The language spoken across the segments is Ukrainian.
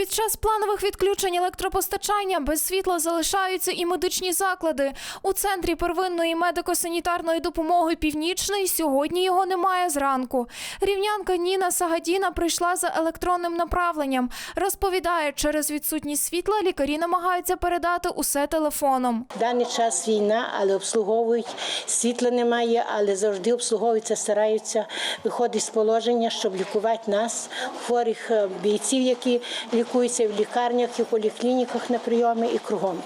Під час планових відключень електропостачання без світла залишаються і медичні заклади. У центрі первинної медико-санітарної допомоги Північний сьогодні його немає зранку. Рівнянка Ніна Сагадіна прийшла за електронним направленням. Розповідає, через відсутність світла лікарі намагаються передати усе телефоном. Даний час війна, але обслуговують. Світла немає, але завжди обслуговуються, стараються виходити з положення, щоб лікувати нас, хворих е, бійців, які лікуються в лікарнях, і поліклініках на прийомі і кругом.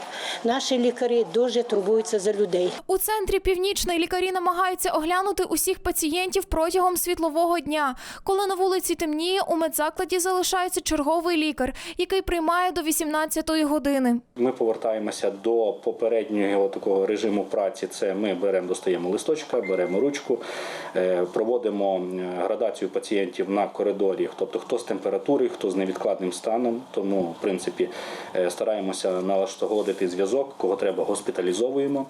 Наші лікарі дуже турбуються за людей. У центрі Північний лікарі намагаються оглянути усіх пацієнтів протягом світлового дня. Коли на вулиці темніє, у медзакладі залишається черговий лікар, який приймає до 18-ї години. Ми повертаємося до попереднього такого режиму праці. Це ми беремо, достаємо листочка, беремо ручку, е, проводимо е, градацію пацієнтів на коридорі. Тобто хто з температурою, хто з невідкладним станом. Тому, в принципі, е, стараємося налагодити зв'язок, кого треба госпіталізовуємо.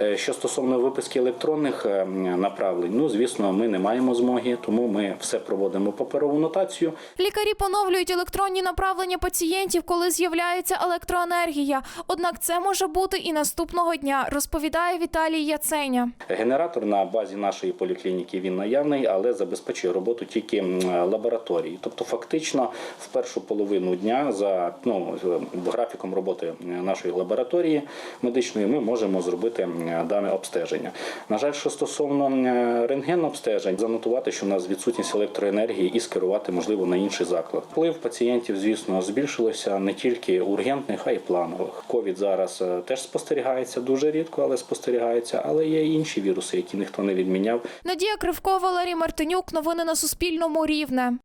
Е, Що стосовно виписки електронних е, направлень, ну звісно, ми не маємо змоги, тому ми все проводимо паперову нотацію. Лікарі поновлюють електронні направлення пацієнтів, коли з'являється електроенергія. Однак це може бути і наступного дня, розповідає Віталій Яценя. Генератор на базі нашої поліклініки він наявний, але забезпечує роботу тільки лабораторії. Тобто, фактично, в першу половину дня за ну, графіком роботи нашої лабораторії медичної ми можемо зробити дане обстеження. На жаль, що стосовно рентген обстежень, занотувати, що у нас відсутність електроенергії і скерувати можливо на інший заклад. Вплив пацієнтів, звісно, збільшилося не тільки ургентних, а й планових. Ковід зараз е, теж спостерігається дуже рідко, але спостерігається. Але є і інші віруси, які ніхто не відміняв. Надія Кривкова, Валерій Мартинюк. Новини на Суспільному. Рівне.